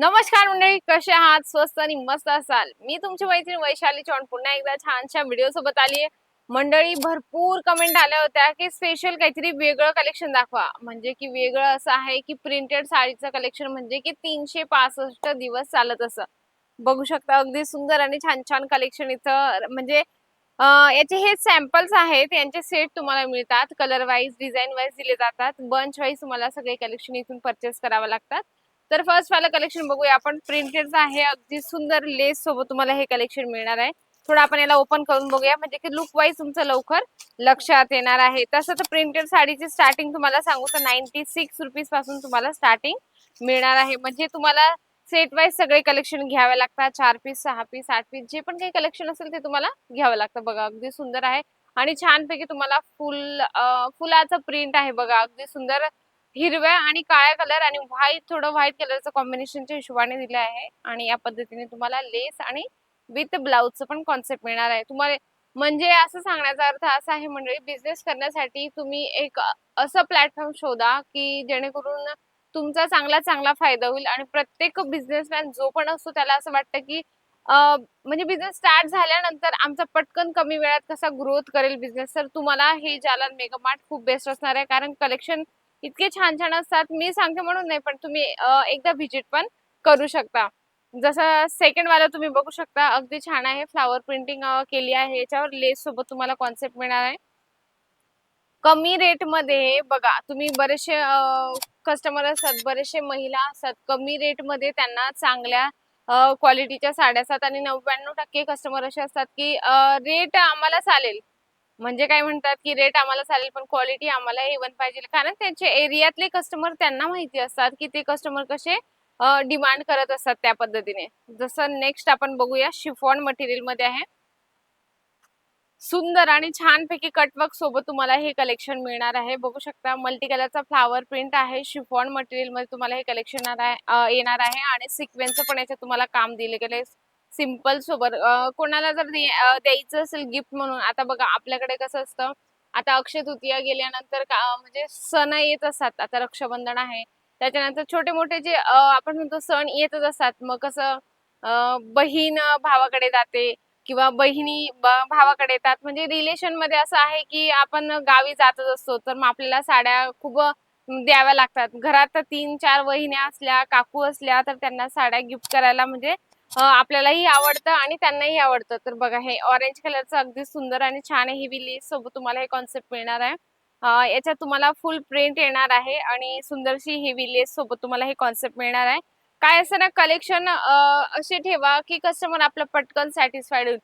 नमस्कार मंडळी कसे आहात? स्वस्त आणि मस्त असाल. मी तुमची मैत्रीण वैशाली चौन पुन्हा एकदा छानशा व्हिडिओ सोबत आली मंडळी भरपूर कमेंट आल्या होत्या की स्पेशल काहीतरी वेगळं कलेक्शन दाखवा. म्हणजे की वेगळं असं आहे की प्रिंटेड साडीचं कलेक्शन म्हणजे की तीनशे पासष्ट दिवस चालत असं. बघू शकता अगदी सुंदर आणि छान छान कलेक्शन इथं. म्हणजे याचे हे सॅम्पल्स आहेत. यांचे सेट तुम्हाला मिळतात. कलर वाईज डिझाईन वाईज दिले जातात. बंच वाईज तुम्हाला सगळे कलेक्शन इथून परचेस करावं लागतात. तर फर्स्ट वाला कलेक्शन बघूया. आपण प्रिंटेड आहे अगदी सुंदर लेस सोबत तुम्हाला हे कलेक्शन मिळणार आहे. थोडं आपण याला ओपन करून बघूया. म्हणजे की लुक वाईज तुमचं लवकर लक्षात येणार आहे. तसं तर प्रिंटेड साडीची स्टार्टिंग तुम्हाला सांगू तर नाईन्टी सिक्स रुपीजपासून तुम्हाला स्टार्टिंग मिळणार आहे. म्हणजे तुम्हाला सेट वाईज सगळे कलेक्शन घ्यावे लागतात. चार पीस सहा पीस आठ पीस जे पण काही कलेक्शन असेल ते तुम्हाला घ्यावं लागतं. बघा अगदी सुंदर आहे. आणि छानपैकी तुम्हाला फुल फुलाचं प्रिंट आहे बघा. अगदी सुंदर हिरव्या आणि काळ्या कलर आणि व्हाईट थोडं व्हाईट कलरचं कॉम्बिनेशनच्या हिशोबाने दिलं आहे. आणि या पद्धतीने तुम्हाला लेस आणि विथ ब्लाउजचं पण कॉन्सेप्ट मिळणार आहे. तुम्हाला म्हणजे असं सांगण्याचा अर्थ असा आहे मंडळी बिझनेस करण्यासाठी तुम्ही एक असं प्लॅटफॉर्म शोधा की जेणेकरून तुमचा चांगला चांगला फायदा होईल आणि प्रत्येक बिझनेसमॅन जो पण असतो त्याला असं वाटतं की म्हणजे बिझनेस स्टार्ट झाल्यानंतर आमचा पटकन कमी वेळात कसा ग्रोथ करेल बिझनेस तर तुम्हाला हे जालन मेगा मार्ट खूप बेस्ट असणार आहे. कारण कलेक्शन इतके छान छान असतात. मी सांगते म्हणून नाही पण तुम्ही एकदा व्हिजिट पण करू शकता. जसं सेकंड वाला तुम्ही बघू शकता अगदी छान आहे. फ्लावर प्रिंटिंग केली आहे. याच्यावर लेस सोबत तुम्हाला कॉन्सेप्ट मिळणार आहे. कमी रेटमध्ये बघा तुम्ही बरेचसे कस्टमर असतात बरेचसे महिला असतात. कमी रेटमध्ये त्यांना चांगल्या क्वालिटीच्या साड्या असतात. आणि नव्याण्णव टक्के कस्टमर असे असतात की रेट आम्हाला चालेल. म्हणजे काय म्हणतात की रेट आम्हाला चालेल पण क्वालिटी आम्हाला एवन पाहिजे. कारण त्यांचे एरियातले कस्टमर त्यांना माहिती असतात की ते कस्टमर कसे डिमांड करत असतात त्या पद्धतीने. जसं नेक्स्ट आपण बघूया शिफॉन मटेरियलमध्ये आहे. सुंदर आणि छानपैकी कटवर्क सोबत तुम्हाला हे कलेक्शन मिळणार आहे. बघू शकता मल्टी कलरचा फ्लावर प्रिंट आहे शिफॉन मटेरियलमध्ये तुम्हाला हे कलेक्शन येणार आहे आणि सिक्वेन्सचं पण याच्यात तुम्हाला काम दिले गेले. सिंपल सोबत. कोणाला जर द्यायचं असेल गिफ्ट म्हणून आता बघा आपल्याकडे कसं असतं आता अक्षय तृतीया गेल्यानंतर म्हणजे सण येत असतात. आता रक्षाबंधन आहे. त्याच्यानंतर छोटे मोठे जे आपण म्हणतो सण येतच असतात. मग कसं बहीण भावाकडे जाते किंवा बहिणी भावाकडे येतात. म्हणजे रिलेशनमध्ये असं आहे की आपण गावी जातच असतो. तर मग आपल्याला साड्या खूप द्याव्या लागतात. घरात तर तीन चार वहिन्या असल्या काकू असल्या तर त्यांना साड्या गिफ्ट करायला म्हणजे आपल्यालाही आवडतं आणि त्यांनाही आवडतं. तर बघा हे ऑरेंज कलरचं अगदी सुंदर आणि छान हेवी लेस सोबत तुम्हाला हे कॉन्सेप्ट मिळणार आहे. याच्यात तुम्हाला फुल प्रिंट येणार आहे आणि सुंदरशी हेवी लेस सोबत तुम्हाला हे कॉन्सेप्ट मिळणार आहे. काय असं ना कलेक्शन असे ठेवा की कस्टमर आपलं पटकन सॅटिस्फाईड होईल.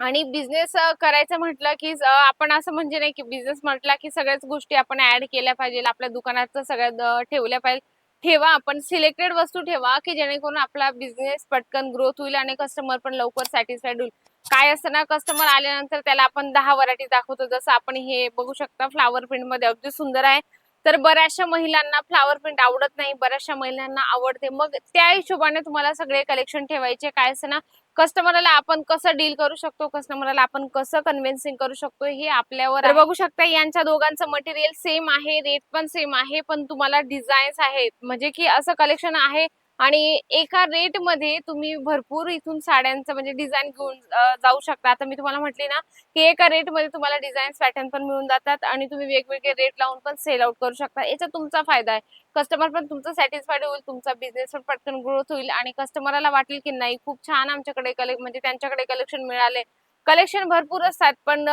आणि बिझनेस करायचं म्हटलं की आपण असं म्हणजे नाही की बिझनेस म्हटला की सगळ्याच गोष्टी आपण ऍड केल्या पाहिजे. आपल्या दुकानात सगळ्यात ठेवल्या पाहिजे. ठेवा आपण सिलेक्टेड वस्तू ठेवा की जेणेकरून आपला बिझनेस पटकन ग्रोथ होईल आणि कस्टमर पण लवकर सॅटिस्फाईड होईल. काय असतं ना कस्टमर आल्यानंतर त्याला आपण दहा व्हरायटी दाखवतो. जसं आपण हे बघू शकता फ्लावर प्रिंटमध्ये अगदी सुंदर आहे. तर बऱ्याचशा महिलांना फ्लावर प्रिंट आवडत नाही बऱ्याचशा महिलांना आवडते. मग त्या हिशोबाने तुम्हाला सगळे कलेक्शन ठेवायचे. काय असं ना कस्टमरला आपण कसं डील करू शकतो? कस्टमरला आपण कसं कन्व्हिन्सिंग करू शकतो? हे आपल्यावर. बघू शकता यांच्या दोघांचं मटेरियल सेम आहे रेट पण सेम आहे पण तुम्हाला डिझाईन्स आहेत. म्हणजे की असं कलेक्शन आहे आणि एका रेटमध्ये तुम्ही भरपूर इथून साड्यांचं म्हणजे डिझाईन घेऊन जाऊ शकता. आता मी तुम्हाला म्हटले ना की एका रेटमध्ये तुम्हाला डिझाईन पॅटर्न पण मिळून जातात आणि तुम्ही वेगवेगळे रेट लावून पण सेल आउट करू शकता. याचा तुमचा फायदा आहे. कस्टमर पण तुमचं सॅटिस्फाईड होईल तुमचा बिझनेस पण पटकन ग्रोथ होईल आणि कस्टमरला वाटेल की नाही खूप छान आमच्याकडे कले म्हणजे त्यांच्याकडे कलेक्शन मिळाले. कलेक्शन भरपूर असतात पण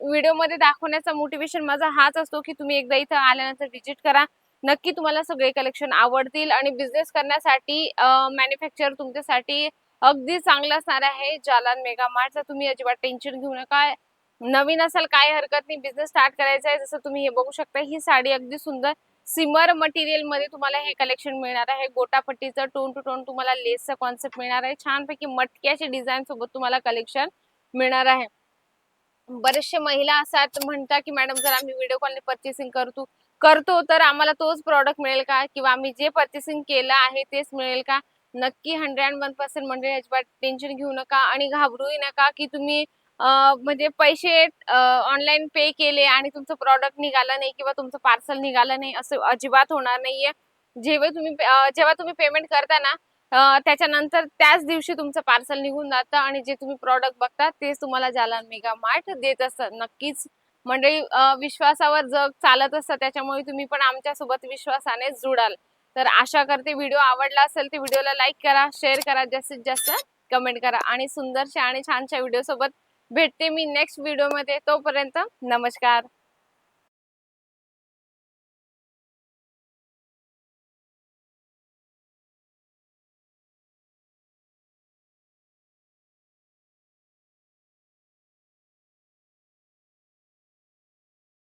व्हिडिओमध्ये दाखवण्याचा मोटिवेशन माझा हाच असतो की तुम्ही एकदा इथं आल्यानंतर व्हिजिट करा. नक्की तुम्हाला सगळे कलेक्शन आवडतील आणि बिझनेस करण्यासाठी मॅन्युफॅक्चर तुमच्यासाठी अगदी चांगला असणार आहे. जालान मेगा मार्टचा तुम्ही अजिबात टेन्शन घेऊ नका. नवीन असाल काय हरकत नाही. बिझनेस स्टार्ट करायचा आहे जसं तुम्ही हे बघू शकता ही साडी अगदी सुंदर सिमर मटेरियलमध्ये तुम्हाला हे कलेक्शन मिळणार आहे. गोटापट्टीचं टोन टू टोन तुम्हाला लेसचं कॉन्सेप्ट मिळणार आहे. छानपैकी मटक्याच्या डिझाईन सोबत तुम्हाला कलेक्शन मिळणार आहे. बरेचशे महिला असतात म्हणता की मॅडम जर आम्ही व्हिडिओ कॉलने परचेसिंग करतो करतो तर आम्हाला तोच प्रॉडक्ट मिळेल का? किंवा आम्ही जे पर्चेसिंग केलं आहे तेच मिळेल का? नक्की हंड्रेड वन पर्सेंट म्हणजे अजिबात टेन्शन घेऊ नका आणि घाबरूही नका की तुम्ही म्हणजे पैसे ऑनलाईन पे केले आणि तुमचं प्रॉडक्ट निघालं नाही किंवा तुमचं पार्सल निघालं नाही असं अजिबात होणार नाहीये. जेव्हा तुम्ही जेव्हा तुम्ही पेमेंट करता ना त्याच्यानंतर त्याच दिवशी तुमचं पार्सल निघून जातं आणि जे तुम्ही प्रॉडक्ट बघता तेच तुम्हाला जालन मेगा मार्ट देत असतात नक्कीच मंडळी विश्वासावर जग चालत असतं त्याच्यामुळे तुम्ही पण आमच्यासोबत विश्वासाने जुडाल. तर आशा करते व्हिडिओ आवडला असेल तर व्हिडिओला लाईक करा शेअर करा जास्तीत जास्त कमेंट करा आणि सुंदरशा आणि छानशा व्हिडिओ सोबत भेटते मी नेक्स्ट व्हिडिओमध्ये. तोपर्यंत नमस्कार.